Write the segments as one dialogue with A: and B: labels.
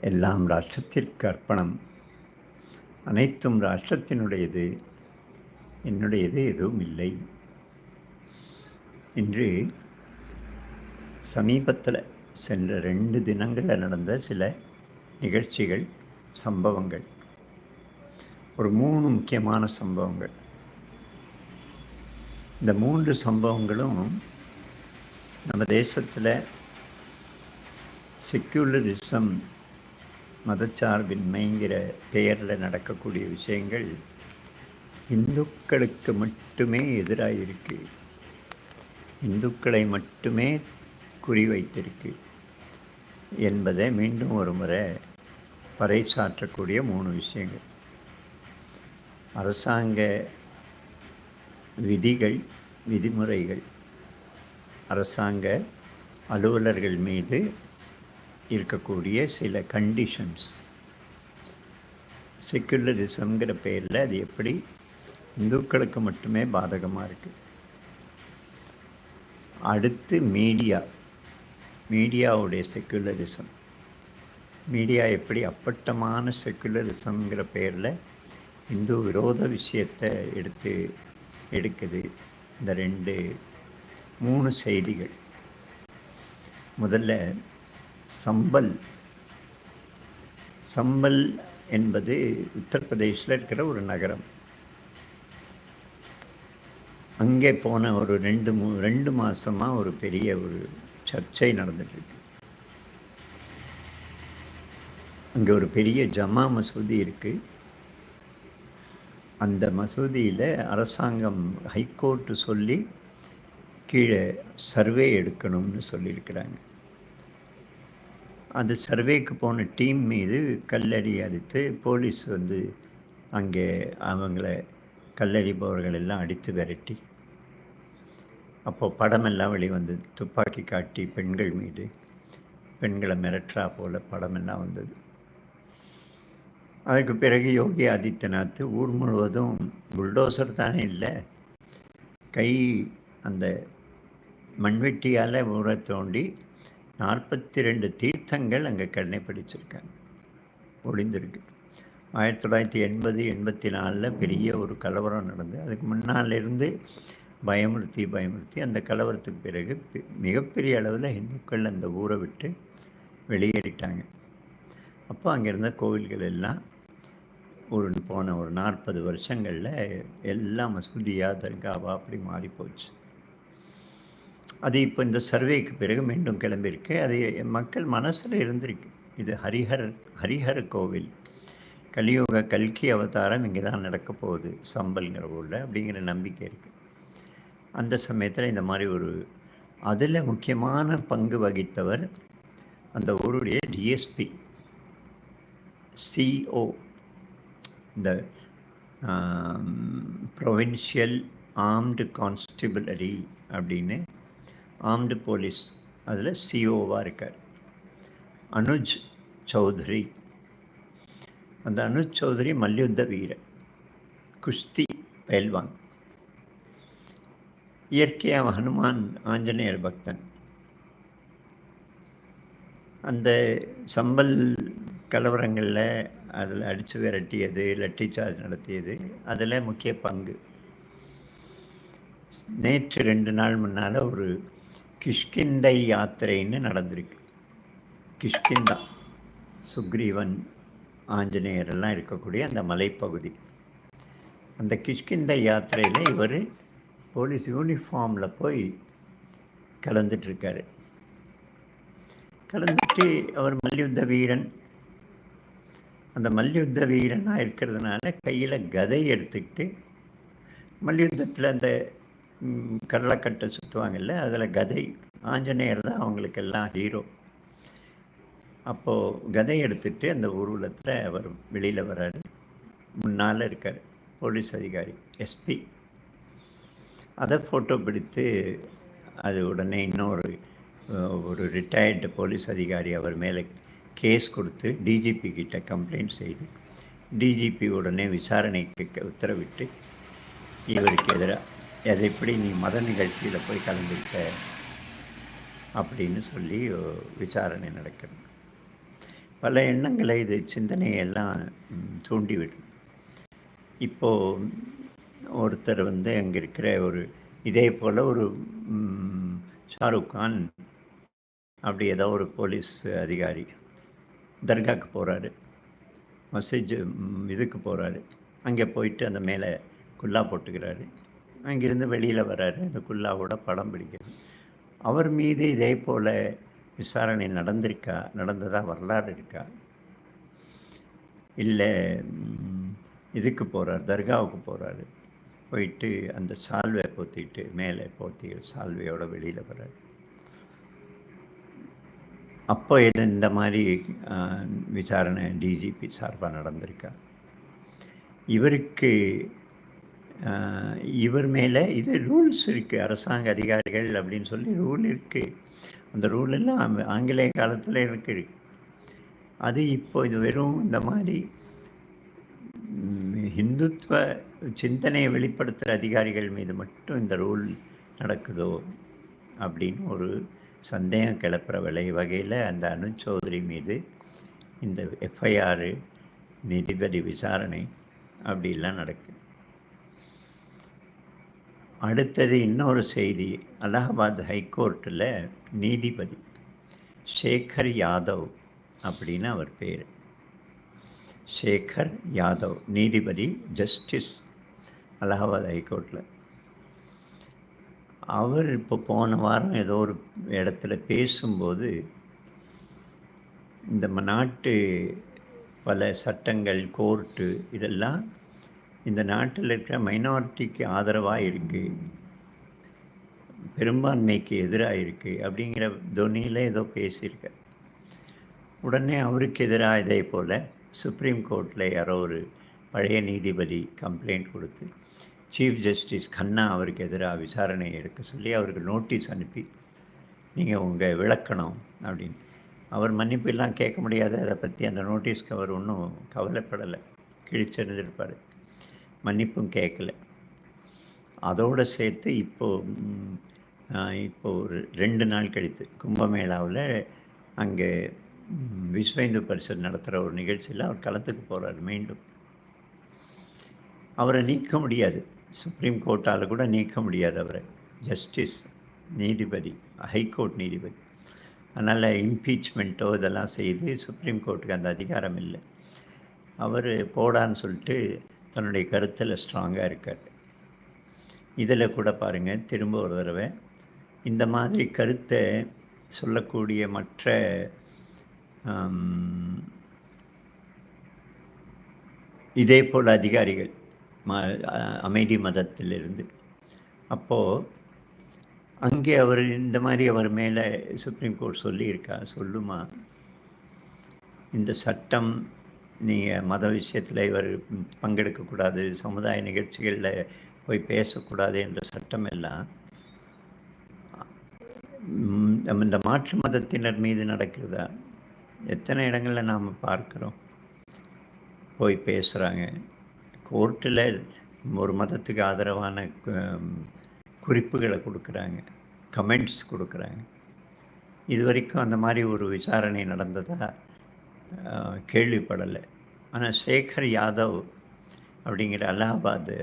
A: எல்லாம் ராஷ்டிரத்திற்கு அர்ப்பணம் அனைத்தும் ராஷ்டிரத்தினுடையது என்னுடையது எதுவும் இல்லை இன்று சமீபத்தில் சென்ற ரெண்டு தினங்களில் நடந்த சில நிகழ்ச்சிகள் சம்பவங்கள். ஒரு மூணு முக்கியமான சம்பவங்கள். இந்த மூன்று சம்பவங்களும் நம்ம தேசத்தில் செக்யூலரிசம் மதச்சார்பின்மைங்கிற பெயரில் நடக்கக்கூடிய விஷயங்கள் இந்துக்களுக்கு மட்டுமே எதிராக இருக்குது இந்துக்களை மட்டுமே குறிவைத்திருக்கு என்பதை மீண்டும் ஒரு முறை பறைசாற்றக்கூடிய மூணு விஷயங்கள். அரசாங்க விதிகள் விதிமுறைகள் அரசாங்க அலுவலர்கள் மீது இருக்கக்கூடிய சில கண்டிஷன்ஸ் செக்குலரிசம்ங்கிற பேரில் அது எப்படி இந்துக்களுக்கு மட்டுமே பாதகமாக இருக்குது அடுத்து மீடியா மீடியாவுடைய செக்குலரிசம் மீடியா எப்படி அப்பட்டமான செக்குலரிசம்ங்கிற பேரில் இந்து விரோத விஷயத்தை எடுத்து எடுக்குது. இந்த ரெண்டு மூணு செய்திகள். முதல்ல சம்பல். சம்பல் என்பது உத்தரப்பிரதேசில் இருக்கிற ஒரு நகரம். அங்கே போன ஒரு ரெண்டு மூ ரெண்டு மாதமாக ஒரு பெரிய ஒரு சர்ச்சை நடந்துட்டுருக்கு. அங்கே ஒரு பெரிய ஜமா மசூதி இருக்குது அந்த மசூதியில் அரசாங்கம் ஹைகோர்ட்டு சொல்லி கீழே சர்வே எடுக்கணும்னு சொல்லியிருக்கிறாங்க. அந்த சர்வேக்கு போன டீம் மீது கல்லறி அடித்து போலீஸ் வந்து அங்கே அவங்கள கல்லறிபவர்கள் எல்லாம் அடித்து விரட்டி. அப்போது படமெல்லாம் வெளிவந்தது துப்பாக்கி காட்டி பெண்கள் மீது பெண்களை மிரட்டுறா போல் படமெல்லாம் வந்தது. அதுக்கு பிறகு யோகி ஆதித்யநாத் ஊர் முழுவதும் புல்டோசர் தானே இல்லை கை அந்த மண்வெட்டியால் ஊரை தோண்டி நாற்பத்தி ரெண்டு தீர்த்தங்கள் அங்கே கண்ணை பிடிச்சிருக்காங்க. ஒளிந்திருக்கு. ஆயிரத்தி தொள்ளாயிரத்தி எண்பது எண்பத்தி நாலில் பெரிய ஒரு கலவரம் நடந்து அதுக்கு முன்னாலிருந்து பயமுறுத்தி பயமுறுத்தி அந்த கலவரத்துக்கு பிறகு மிகப்பெரிய அளவில் இந்துக்கள் அந்த ஊரை விட்டு வெளியேறிட்டாங்க. அப்போ அங்கே இருந்த கோவில்கள் எல்லாம் ஒரு போன ஒரு நாற்பது வருஷங்களில் எல்லாம் மசூதியாக தர்காவா அப்படி மாறி போச்சு அது இப்போ இந்த சர்வேக்கு பிறகு மீண்டும் கிளம்பியிருக்கு. அது மக்கள் மனசில் இருந்திருக்கு. இது ஹரிஹர் ஹரிஹர கோவில். கலியுக கல்கி அவதாரம் இங்கே தான் நடக்க போகுது சம்பல்ங்கிற ஊரில் அப்படிங்கிற நம்பிக்கை இருக்குது அந்த சமயத்தில் இந்த மாதிரி ஒரு அதில் முக்கியமான பங்கு வகித்தவர் அந்த ஊருடைய டிஎஸ்பி சிஓ இந்த ப்ரொவின்ஷியல் ஆர்ம்டு கான்ஸ்டிபிளரி அப்படின்னு ஆர்ம்டு போலீஸ் அதில் சிஓவாக இருக்கார். அனுஜ் சௌத்ரி அந்த அனுஜ் சௌத்ரி மல்யுத்த வீரர். குஸ்தி பயில்வான். இயற்கையாக ஹனுமான் ஆஞ்சநேயர் பக்தன். அந்த சம்பல் கலவரங்களில் அதில் அடித்து விரட்டியது லட்டி சார்ஜ் நடத்தியது அதில் முக்கிய பங்கு. நேற்று ரெண்டு நாள் முன்னால் ஒரு கிஷ்கிந்தை யாத்திரைன்னு நடந்திருக்கு. கிஷ்கிந்தா சுக்ரீவன் ஆஞ்சநேயர் எல்லாம் இருக்கக்கூடிய அந்த மலைப்பகுதி. அந்த கிஷ்கிந்தை யாத்திரையில் இவர் போலீஸ் யூனிஃபார்மில் போய் கலந்துட்டுருக்காரு கலந்துட்டு அவர் மல்யுத்த வீரன். அந்த மல்யுத்த வீரனாக இருக்கிறதுனால கையில் கதை எடுத்துக்கிட்டு மல்யுத்தத்தில் அந்த கடலைக்கட்டை சுற்றுவாங்கல்ல அதில் கதை. ஆஞ்சநேயர் தான் அவங்களுக்கு எல்லாம் ஹீரோ அப்போது கதை எடுத்துகிட்டு அந்த ஊர்வலத்தில் அவர் வெளியில் வர்றாரு. முன்னால் இருக்கார் போலீஸ் அதிகாரி எஸ்பி அதை ஃபோட்டோ பிடித்து அது உடனே இன்னொரு ஒரு ரிட்டையர்டு போலீஸ் அதிகாரி அவர் மேலே கேஸ் கொடுத்து டிஜிபி கிட்ட கம்ப்ளைண்ட் செய்து டிஜிபி உடனே விசாரணைக்கு உத்தரவிட்டு இவருக்கு எதிராக அதை எப்படி நீ மத நிகழ்ச்சியில் போய் கலந்துக்கிட்ட அப்படின்னு சொல்லி விசாரணை நடக்கணும். பல எண்ணங்களை இது சிந்தனையெல்லாம் தூண்டிவிடும். இப்போது ஒருத்தர் வந்து அங்கே இருக்கிற ஒரு இதே போல் ஒரு ஷாருக் கான் அப்படி ஏதோ ஒரு போலீஸ் அதிகாரி தர்காவுக்கு போகிறாரு மசேஜ் இதுக்கு போகிறாரு அங்கே போயிட்டு அந்த மேலே குல்லா போட்டுக்கிறாரு. அங்கேருந்து வெளியில் வர்றாரு. அந்த குல்லாவோட படம் பிடிக்கிறது அவர் மீது இதே போல் விசாரணை நடந்திருக்கா? நடந்ததாக வரலாறு இருக்கா? இல்லை இதுக்கு போகிறார் தர்காவுக்கு போகிறாரு போயிட்டு அந்த சால்வை போத்திட்டு மேலே போத்தி சால்வையோட வெளியில் வர்றாரு. அப்போ இது இந்த மாதிரி விசாரணை டிஜிபி சார்பாக நடந்திருக்கா? இவருக்கு இவர் மேலே இது ரூல்ஸ் இருக்குது அரசாங்க அதிகாரிகள் அப்படின்னு சொல்லி ரூல் இருக்குது அந்த ரூல் எல்லாம் ஆங்கிலேய காலத்தில் இருக்குது அது இப்போ இது வெறும் இந்த மாதிரி ஹிந்துத்துவ சிந்தனையை வெளிப்படுத்துகிற அதிகாரிகள் மீது மட்டும் இந்த ரூல் நடக்குதோ அப்படின்னு ஒரு சந்தேகம் கிளப்புற விலை வகையில் அந்த அனு சௌதரி மீது இந்த எஃப்ஐஆர் நீதிபதி விசாரணை அப்படிலாம் நடக்குது அடுத்தது இன்னொரு செய்தி. அலகாபாத் ஹைகோர்ட்டில் நீதிபதி சேகர் யாதவ் அப்படின்னு அவர் பேர். சேகர் யாதவ் நீதிபதி ஜஸ்டிஸ் அலகாபாத் ஹைகோர்ட்டில். அவர் இப்போ போன வாரம் ஏதோ ஒரு இடத்துல பேசும்போது இந்த ம- நாட்டு பல சட்டங்கள் கோர்ட்டு இதெல்லாம் இந்த நாட்டில் இருக்கிற மைனாரிட்டிக்கு ஆதரவாக இருக்குது பெரும்பான்மைக்கு எதிராக இருக்குது அப்படிங்கிற துவனியில் ஏதோ பேசியிருக்க உடனே அவருக்கு எதிராக இதே போல் சுப்ரீம் கோர்ட்டில் யாரோ ஒரு பழைய நீதிபதி கம்ப்ளைண்ட் கொடுத்து சீஃப் ஜஸ்டிஸ் கண்ணா அவருக்கு எதிராக விசாரணை எடுக்க சொல்லி அவருக்கு நோட்டீஸ் அனுப்பி நீங்கள் உங்கள் விளக்கணும் அப்படின்னு. அவர் மன்னிப்பு எல்லாம் கேட்க முடியாது. அதை பற்றி அந்த நோட்டீஸ்க்கு அவர் ஒன்றும் கவலைப்படலை. கிழிச்செறிஞ்சிருப்பார். மன்னிப்பும் கேட்கல. அதோடு சேர்த்து இப்போது இப்போ ஒரு ரெண்டு நாள் கழித்து கும்பமேளாவில் அங்கே ம், விஸ்வ இந்து நடத்துகிற ஒரு நிகழ்ச்சியில் அவர் களத்துக்கு போகிறார் மீண்டும். அவரை நீக்க முடியாது. சுப்ரீம் கோர்ட்டால் கூட நீக்க முடியாது அவரை. ஜஸ்டிஸ் நீதிபதி ஹைகோர்ட் நீதிபதி. அதனால் இம்பீச்மெண்ட்டோ இதெல்லாம் செய்து சுப்ரீம் கோர்ட்டுக்கு அந்த அதிகாரம் இல்லை. அவர் போடான்னு சொல்லிட்டு தன்னுடைய கருத்தில் ஸ்ட்ராங்காக இருக்கார். இதில் கூட பாருங்கள் திரும்ப ஒரு தடவை இந்த மாதிரி கருத்தை சொல்லக்கூடிய மற்ற இதே போல் அதிகாரிகள் ம அமைதி மதத்திலிருந்து. அப்போது அங்கே அவர் இந்த மாதிரி அவர் மேலே சுப்ரீம் கோர்ட் சொல்லியிருக்கா சொல்லுமா? இந்த சட்டம் நீங்கள் மத விஷயத்தில் இவர் பங்கெடுக்கக்கூடாது சமுதாய நிகழ்ச்சிகளில் போய் பேசக்கூடாது என்ற சட்டம் எல்லாம் நம்ம இந்த மாற்று மதத்தினர் மீது நடக்கிறதா? எத்தனை இடங்களில் நாம் பார்க்குறோம்? போய் பேசுகிறாங்க கோர்ட்டில் ஒரு மதத்துக்கு ஆதரவான குறிப்புகளை கொடுக்குறாங்க. கமெண்ட்ஸ் கொடுக்குறாங்க. இது வரைக்கும் அந்த மாதிரி ஒரு விசாரணை நடந்ததா? கேள்விப்படலை. ஆனால் சேகர் யாதவ் அப்படிங்கிற அலகாபாத்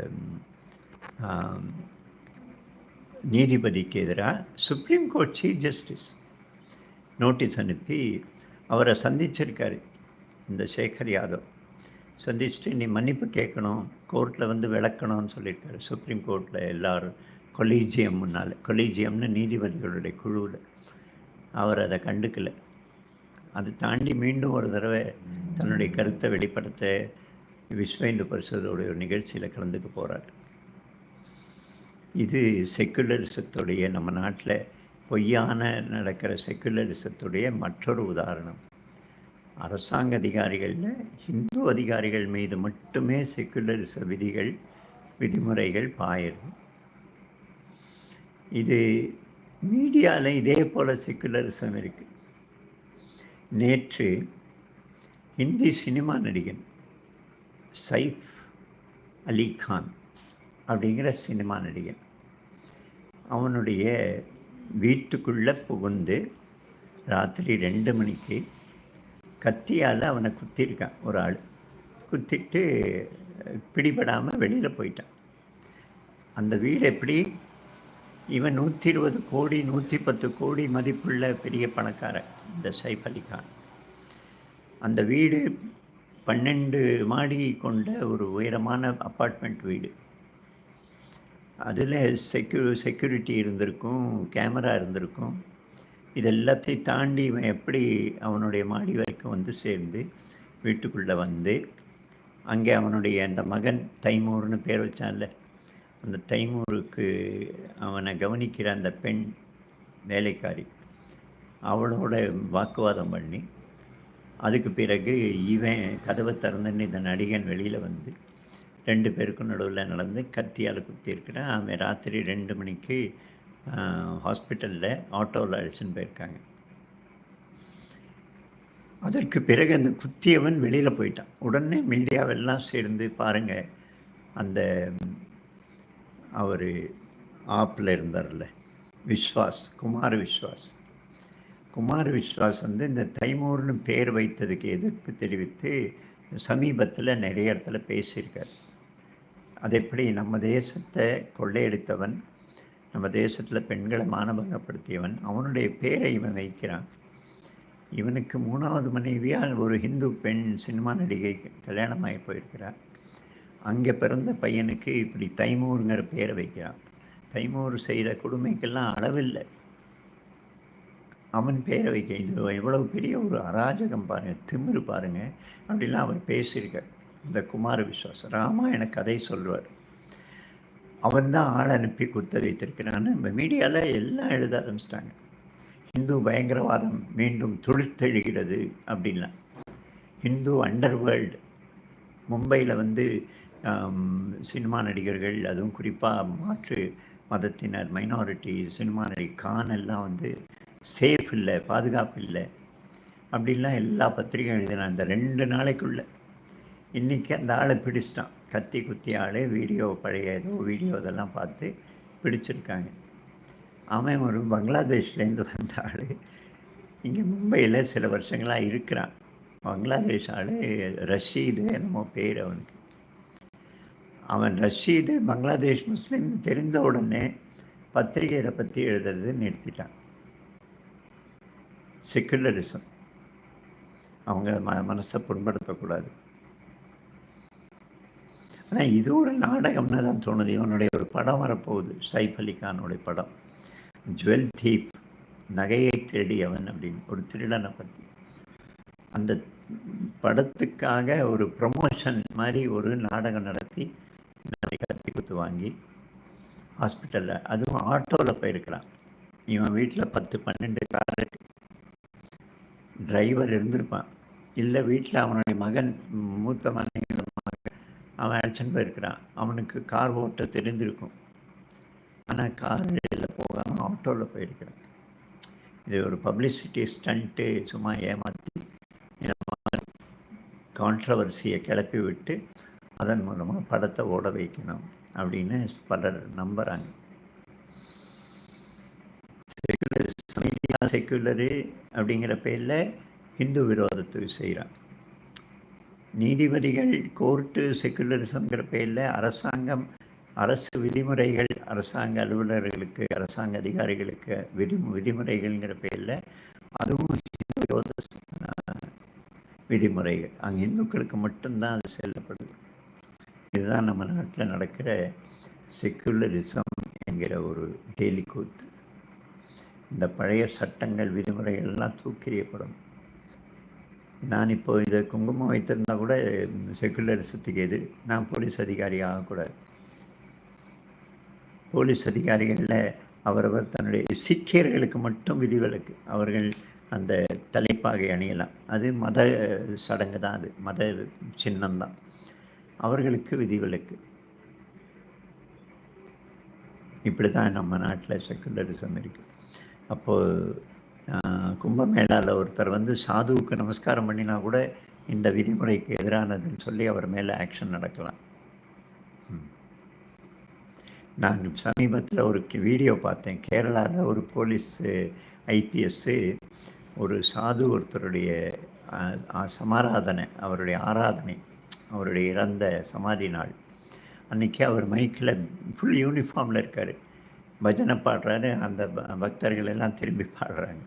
A: நீதிபதிக்கு எதிராக supreme court chief justice notice அனுப்பி அவரை சந்திச்சிருக்காரு இந்த சேகர் யாதவ். சந்திச்சுட்டு நீ மன்னிப்பு கேட்கணும் கோர்ட்டில் வந்து விளக்கணும்னு சொல்லியிருக்காரு. சுப்ரீம் கோர்ட்டில் எல்லாரும் கொலீஜியம் முன்னால் கொலீஜியம்னு நீதிபதிகளுடைய குழுவில். அவர் அதை கண்டுக்கலை. அது தாண்டி மீண்டும் ஒரு தடவை தன்னுடைய கருத்தை வெளிப்படுத்த விஸ்வ இந்து பரிஷதோடைய ஒரு நிகழ்ச்சியில் கலந்துக்க போகிறார் இது செக்குலரிசத்துடைய நம்ம நாட்டில் பொய்யான நடக்கிற செக்குலரிசத்துடைய மற்றொரு உதாரணம். அரசாங்க அதிகாரிகளில் ஹிந்து அதிகாரிகள் மீது மட்டுமே செக்குலரிச விதிகள் விதிமுறைகள் பாயிருது இது மீடியாவில் இதே போல் செக்குலரிசம் இருக்குது நேற்று ஹிந்தி சினிமா நடிகன் சைஃப் அலி கான் அப்படிங்கிற சினிமா நடிகன். அவனுடைய வீட்டுக்குள்ளே புகுந்து ராத்திரி ரெண்டு மணிக்கு கத்தியால் அவனை குத்திருக்கான் ஒரு ஆள். குத்திட்டு பிடிபடாமல் வெளியில் போயிட்டான். அந்த வீடு எப்படி? இவன் நூற்றி இருபது கோடி நூற்றி பத்து கோடி மதிப்புள்ள பெரிய பணக்காரன் இந்த சைஃப் அலிகான் அந்த வீடு பன்னெண்டு மாடி கொண்ட ஒரு உயரமான அப்பார்ட்மெண்ட் வீடு. அதில் செக்யூ செக்யூரிட்டி இருந்திருக்கும் கேமரா இருந்திருக்கும். இது எல்லாத்தையும் தாண்டி இவன் எப்படி அவனுடைய மாடி வரைக்கும் வந்து சேர்ந்து வீட்டுக்குள்ளே வந்து அங்கே அவனுடைய அந்த மகன் தைமூர்னு பேர் வச்சான்ல அந்த தைமூருக்கு அவனை கவனிக்கிற அந்த பெண் வேலைக்காரி அவளோட வாக்குவாதம் பண்ணி அதுக்கு பிறகு இவன் கதவை திறந்துன்னு இந்த நடிகன் வெளியில் வந்து ரெண்டு பேருக்கும் நடுவில் நடந்து கத்தியால் குத்தியிருக்கிறான் அவன் ராத்திரி ரெண்டு மணிக்கு ஹாஸ்பிட்டலில் ஆட்டோவில் அழைச்சின்னு போயிருக்காங்க. அதற்கு பிறகு அந்த குத்தியவன் வெளியில் போயிட்டான். உடனே மீடியாவெல்லாம் சேர்ந்து பாருங்கள் அந்த அவர் ஆப்பில் இருந்தார்ல. விஸ்வாஸ் குமார் விஸ்வாஸ். குமார் விஸ்வாஸ் வந்து இந்த தைமூர்னு பேர் வைத்ததுக்கு எதிர்ப்பு தெரிவித்து சமீபத்தில் நிறைய இடத்துல பேசியிருக்கார். அது எப்படி நம்ம தேசத்தை கொள்ளையடித்தவன் நம்ம தேசத்தில் பெண்களை மானபங்கப்படுத்தியவன் அவனுடைய பேரை இவன் வைக்கிறான். இவனுக்கு மூணாவது மனைவியாக ஒரு ஹிந்து பெண் சினிமா நடிகை கல்யாணமாகி போயிருக்கிறார். அங்கே பிறந்த பையனுக்கு இப்படி தைமூருங்கிற பேரை வைக்கிறான். தைமூர் செய்த கொடுமைக்கெல்லாம் அளவில்லை. அவன் பேரை வைக்க இது எவ்வளவு பெரிய ஒரு அராஜகம் பாருங்கள் திமிரு பாருங்கள் அப்படிலாம் அவர் பேசியிருக்கார். இந்த குமார விஸ்வாஸ் ராமாயண கதை சொல்வார் அவன் தான் ஆள் அனுப்பி குத்த வைத்திருக்கிறான்னு நம்ம மீடியாவில் எல்லாம் எழுத ஆரம்பிச்சிட்டாங்க. இந்து பயங்கரவாதம் மீண்டும் துளிர்த்தெழுகிறது அப்படின்லாம். ஹிந்து அண்டர் வேர்ல்டு மும்பையில் வந்து சினிமா நடிகர்கள் அதுவும் குறிப்பாக மாற்று மதத்தினர் மைனாரிட்டி சினிமா நடிகை கான் எல்லாம் வந்து சேஃப் இல்லை பாதுகாப்பு இல்லை. அப்படின்லாம் எல்லா பத்திரிகையும் எழுதினான் அந்த ரெண்டு நாளைக்குள்ளே இன்றைக்கி அந்த ஆளை பிடிச்சிட்டான். கத்தி குத்தி ஆள் வீடியோ பழைய ஏதோ வீடியோ இதெல்லாம் பார்த்து பிடிச்சிருக்காங்க. அவன் ஒரு பங்களாதேஷ்லேருந்து வந்த ஆள். இங்கே மும்பையில் சில வருஷங்களாக இருக்கிறான். பங்களாதேஷ் ஆள் ரஷீது என்னமோ பேர் அவனுக்கு. அவன் ரஷீது பங்களாதேஷ் முஸ்லீம் தெரிந்த உடனே பத்திரிகையை பற்றி எழுதுறது நிறுத்திட்டான். செக்குலரிசம் அவங்க ம மனசை புண்படுத்தக்கூடாது. ஆனால் இது ஒரு நாடகம்னு தான் தோணுது. இவனுடைய ஒரு படம் வரப்போகுது. சைஃப் அலி கானுடைய படம். ஜுவல் தீப் நகையை திருடியவன் அப்படின்னு ஒரு திருடனை பற்றி அந்த படத்துக்காக ஒரு ப்ரமோஷன் மாதிரி ஒரு நாடகம் நடத்தி கத்தி குத்து வாங்கி ஹாஸ்பிட்டலில் அதுவும் ஆட்டோவில் போயிருக்கிறான். இவன் வீட்டில் பத்து பன்னெண்டு கார் டிரைவர் இருந்திருப்பான். இல்லை வீட்டில் அவனுடைய மகன் மூத்த மகன் அவன் அழைச்சின்னு போயிருக்கிறான். அவனுக்கு கார் ஓட்ட தெரிஞ்சிருக்கும் ஆனால் காரில் போகாமல் ஆட்டோவில் போயிருக்கிறான். இது ஒரு பப்ளிசிட்டி ஸ்டண்ட்டு சும்மா ஏமாற்றி கான்ட்ரவர்சியை கிளப்பி விட்டு அதன் மூலமாக படத்தை ஓட வைக்கணும் அப்படின்னு பலர் நம்புகிறாங்க செக்குலர் செக்குலரு அப்படிங்கிற பேரில் ஹிந்து விரோதத்துக்கு செய்கிறான் நீதிபதிகள் கோர்ட்டு செக்குலரிசம்ங்கிற பேரில் அரசாங்கம் அரசு விதிமுறைகள் அரசாங்க அலுவலர்களுக்கு அரசாங்க அதிகாரிகளுக்கு விதி விதிமுறைகள்ங்கிற பேரில் அதுவும் விரோத விதிமுறைகள். அங்கே இந்துக்களுக்கு மட்டும்தான் அது செல்லப்படுது. இதுதான் நம்ம நாட்டில் நடக்கிற செக்குலரிசம் என்கிற ஒரு டெய்லி கூத்து. இந்த பழைய சட்டங்கள் விதிமுறைகள்லாம் தூக்கிறியப்படும். நான் இப்போ இதை குங்குமம் வைத்திருந்தால் கூட செக்குலரிசத்துக்கு எது நான் போலீஸ் அதிகாரி ஆகக்கூடாது. போலீஸ் அதிகாரிகளில் அவரவர் தன்னுடைய சீக்கியர்களுக்கு மட்டும் விதிவிலக்கு அவர்கள் அந்த தலைப்பாகை அணியலாம். அது மத சடங்கு தான் அது. மத சின்னம்தான். அவர்களுக்கு விதிவிலக்கு. இப்படி தான் நம்ம நாட்டில் செக்குலரிசம் இருக்குது. அப்போது கும்பமேளாவில் ஒருத்தர் வந்து சாதுவுக்கு நமஸ்காரம் பண்ணினா கூட இந்த விதிமுறைக்கு எதிரானதுன்னு சொல்லி அவர் மேலே ஆக்ஷன் நடக்கலாம். நான் சமீபத்தில் ஒரு வீடியோ பார்த்தேன். கேரளாவில் ஒரு போலீஸு ஐபிஎஸ்ஸு ஒரு சாது ஒருத்தருடைய சமாராதனை அவருடைய ஆராதனை அவருடைய இறந்த சமாதி நாள். அன்றைக்கி அவர் மைக்கில் ஃபுல் யூனிஃபார்மில் இருக்கார். பஜனை பாடுறாரு அந்த பக்தர்கள் எல்லாம் திரும்பி பாடுறாங்க.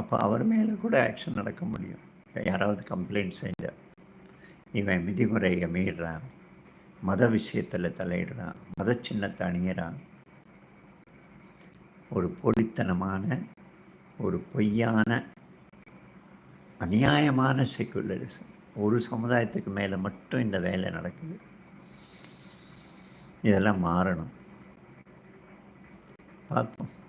A: அப்போ அவர் மேலே கூட ஆக்ஷன் நடக்க முடியும். யாராவது கம்ப்ளைண்ட் செஞ்சால் இவன் விதிமுறையை மீறான் மத விஷயத்தில் தலையிடுறான் மத சின்னத்தை அணியிறான். ஒரு பொடித்தனமான ஒரு பொய்யான அநியாயமான செக்குலரிசம் ஒரு சமுதாயத்துக்கு மேலே மட்டும் இந்த வேலை நடக்குது. இதெல்லாம் மாறணும். பார்ப்போம்.